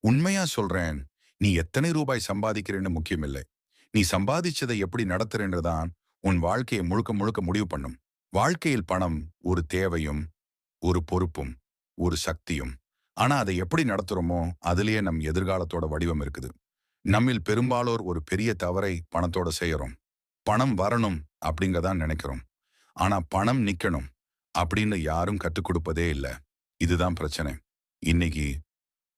உண்மையா சொல்றேன் நீ எத்தனை ரூபாய் சம்பாதிக்கிறேன்னு முக்கியமில்லை. நீ சம்பாதிச்சதை எப்படி நடத்துறேன்றதான் உன் வாழ்க்கையை முழுக்க முழுக்க முடிவு பண்ணும். வாழ்க்கையில் பணம் ஒரு தேவையும் ஒரு பொறுப்பும் ஒரு சக்தியும். ஆனா அதை எப்படி நடத்துறோமோ அதுலயே நம் எதிர்காலத்தோட வடிவம் இருக்குது. நம்மில் பெரும்பாலோர் ஒரு பெரிய தவறை பணத்தோட செய்யறோம். பணம் வரணும் அப்படிங்கதான் நினைக்கிறோம். ஆனா பணம் நிக்கணும் அப்படின்னு யாரும் கற்றுக் கொடுப்பதே இல்லை. இதுதான் பிரச்சனை. இன்னைக்கு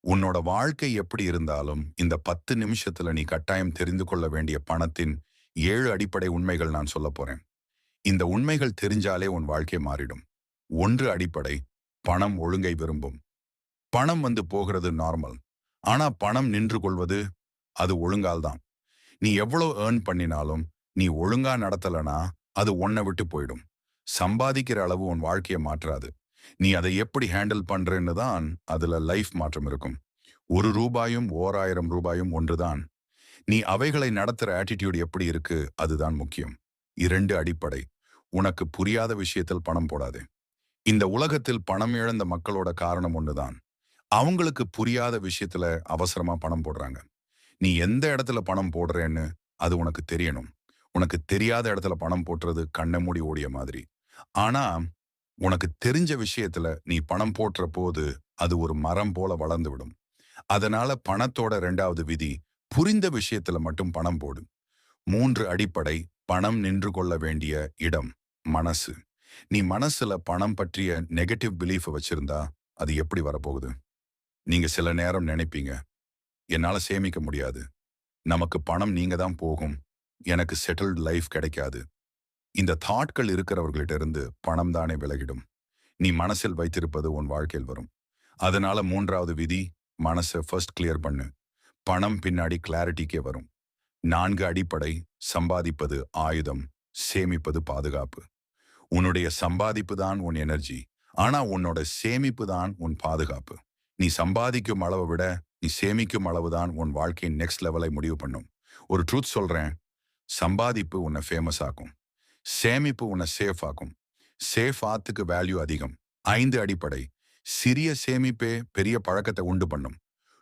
உன்னோட வாழ்க்கை எப்படி இருந்தாலும் இந்த பத்து நிமிஷத்துல நீ கட்டாயம் தெரிந்து கொள்ள வேண்டிய பணத்தின் ஏழு அடிப்படை உண்மைகள் நான் சொல்ல போறேன். இந்த உண்மைகள் தெரிஞ்சாலே உன் வாழ்க்கை மாறிடும். ஒன்று அடிப்படை பணம் ஒழுங்கை விரும்பும். பணம் வந்து போகிறது நார்மல் ஆனா பணம் நின்று கொள்வது அது ஒழுங்கால் தான் நீ எவ்வளோ ஏர்ன் பண்ணினாலும் நீ ஒழுங்கா நடத்தலனா அது ஒன்ன விட்டு போயிடும். சம்பாதிக்கிற அளவு உன் வாழ்க்கையை மாற்றாது. நீ அதை எப்படி ஹேண்டில் பண்றேன்னு தான் அதுல லைஃப் மாற்றம் இருக்கும். ஒரு ரூபாயும் ஓராயிரம் ரூபாயும் ஒன்றுதான். நீ அவைகளை நடத்துற ஆட்டிடியூட் எப்படி இருக்கு அதுதான் முக்கியம். இரண்டு அடிப்படை. உனக்கு புரியாத விஷயத்தில் பணம் போடாதே. இந்த உலகத்தில் பணம் இழந்த மக்களோட காரணம் ஒண்ணுதான். அவங்களுக்கு புரியாத விஷயத்துல அவசரமா பணம் போடுறாங்க. நீ எந்த இடத்துல பணம் போடுறேன்னு அது உனக்கு தெரியணும். உனக்கு தெரியாத இடத்துல பணம் போட்டுறது கண்ணை மூடி ஓடிய மாதிரி. ஆனா உனக்கு தெரிஞ்ச விஷயத்துல நீ பணம் போட்டுற போது அது ஒரு மரம் போல வளர்ந்து விடும் அதனால பணத்தோட ரெண்டாவது விதி புரிந்த விஷயத்துல மட்டும் பணம் போடு. மூன்று அடிப்படை பணம் நின்று கொள்ள வேண்டிய இடம் மனசு. நீ மனசுல பணம் பற்றிய நெகட்டிவ் பிலீஃப் வச்சிருந்தா அது எப்படி வரப்போகுது? நீங்க சில நேரம் நினைப்பீங்க என்னால சேமிக்க முடியாது. நமக்கு பணம் நீங்க தான் போகும். எனக்கு செட்டில்டு லைஃப் கிடைக்காது. இந்த தாட்கள் இருக்கிறவர்களிட்ட இருந்து பணம் தானே விலகிடும். நீ மனசில் வைத்திருப்பது உன் வாழ்க்கையில் வரும். அதனால மூன்றாவது விதி மனசை ஃபர்ஸ்ட் கிளியர் பண்ணு. பணம் பின்னாடி கிளாரிட்டிக்கே வரும். நான்கு அடிப்படை சம்பாதிப்பது ஆயுதம் சேமிப்பது பாதுகாப்பு. உன்னுடைய சம்பாதிப்பு தான் உன் எனர்ஜி ஆனா உன்னோட சேமிப்பு தான் உன் பாதுகாப்பு. நீ சம்பாதிக்கும் அளவை விட நீ சேமிக்கும் அளவு தான் உன் வாழ்க்கையின் நெக்ஸ்ட் லெவலை முடிவு பண்ணும். ஒரு ட்ரூத் சொல்றேன் சம்பாதிப்பு உன்னை ஃபேமஸ் ஆக்கும். சேமிப்பு உன்னை சேஃப் ஆக்கும். சேஃப் ஆத்துக்கு வேல்யூ அதிகம். ஐந்து அடிப்படை. சிறிய சேமிப்பே பெரிய பழக்கத்தை உண்டு பண்ணும்.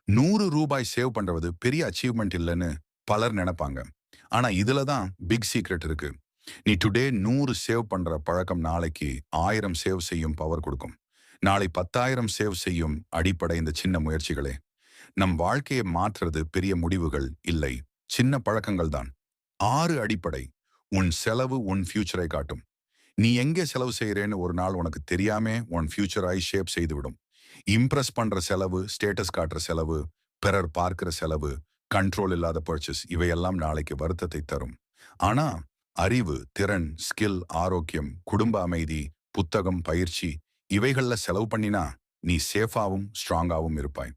நூறு ரூபாய் சேவ் பண்றது பெரிய அச்சீவ்மெண்ட் இல்லைன்னு பலர் நினைப்பாங்க. ஆனா இதுல தான் பிக் சீக்ரெட் இருக்கு. நீ டுடே நூறு சேவ் பண்ற பழக்கம் நாளைக்கு ஆயிரம் சேவ் செய்யும் பவர் கொடுக்கும். நாளை பத்தாயிரம் சேவ் செய்யும் அடிப்படை இந்த சின்ன முயற்சிகளே. நம் வாழ்க்கையை மாற்றுறது பெரிய முடிவுகள் இல்லை. சின்ன பழக்கங்கள் தான். ஆறு அடிப்படை. உன் செலவு உன் ஃபியூச்சரை காட்டும். நீ எங்கே செலவு செய்கிறேன்னு ஒரு நாள் உனக்கு தெரியாமே உன் ஃபியூச்சராய் ஷேப் செய்துவிடும். இம்ப்ரெஸ் பண்ற செலவு ஸ்டேட்டஸ் காட்டுற செலவு பிறர் பார்க்கிற செலவு கண்ட்ரோல் இல்லாத பர்ச்சேஸ் இவையெல்லாம் நாளைக்கு வருத்தத்தை தரும். ஆனா அறிவு திறன் ஸ்கில் ஆரோக்கியம் குடும்ப அமைதி புத்தகம் பயிற்சி இவைகள்ல செலவு பண்ணினா நீ சேஃபாவும் ஸ்ட்ராங்காவும் இருப்பாய்.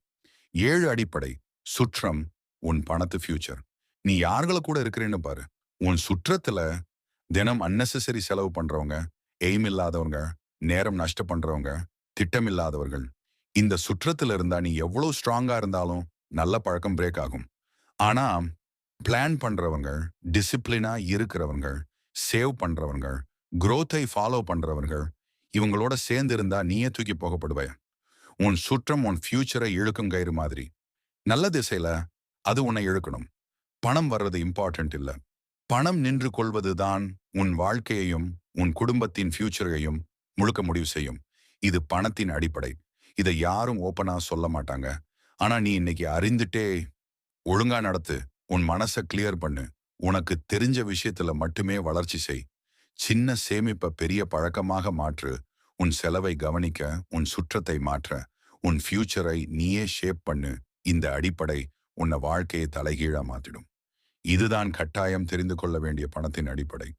ஏழு அடிப்படை சுற்றம் உன் பணத்து ஃபியூச்சர் நீ யார்கள கூட இருக்கிறேன்னு பாரு. உன் சுற்றத்துல தினம் அன்னெசரி செலவு பண்றவங்க எய்ம் இல்லாதவங்க நேரம் நஷ்டம் பண்றவங்க திட்டம் இல்லாதவர்கள் இந்த சுற்றத்துல இருந்தா நீ எவ்வளவு ஸ்ட்ராங்கா இருந்தாலும் நல்ல பழக்கம் பிரேக் ஆகும். ஆனா பிளான் பண்றவங்க டிசிப்ளினா இருக்கிறவங்க சேவ் பண்றவங்க குரோத்தை ஃபாலோ பண்றவங்க இவங்களோட சேர்ந்து இருந்தா நீயே தூக்கி போகப்படுவ உன் சுற்றம் உன் ஃபியூச்சரை இழுக்கும் கயிறு மாதிரி. நல்ல திசையில அது உன்னை இழுக்கணும். பணம் வர்றது இம்பார்ட்டன்ட் இல்ல. பணம் நின்று கொள்வதுதான் உன் வாழ்க்கையையும் உன் குடும்பத்தின் ஃபியூச்சரையும் முழுக்க முடிவு செய்யும். இது பணத்தின் அடிப்படை. இதை யாரும் ஓப்பனா சொல்ல மாட்டாங்க. ஆனா நீ இன்னைக்கு அறிந்துட்டே ஒழுங்கா நடத்து. உன் மனசை கிளியர் பண்ணு. உனக்கு தெரிஞ்ச விஷயத்துல மட்டுமே வளர்ச்சி செய். சின்ன சேமிப்பை பெரிய பழக்கமாக மாற்று. உன் செலவை கவனிக்க உன் சுற்றத்தை மாற்ற. உன் ஃபியூச்சரை நீயே ஷேப் பண்ணு. இந்த அடிப்படை உன்னை வாழ்க்கையை தலைகீழா மாத்திடும். இதுதான் கட்டாயம் தெரிந்து கொள்ள வேண்டிய பணத்தின் அடிப்படை.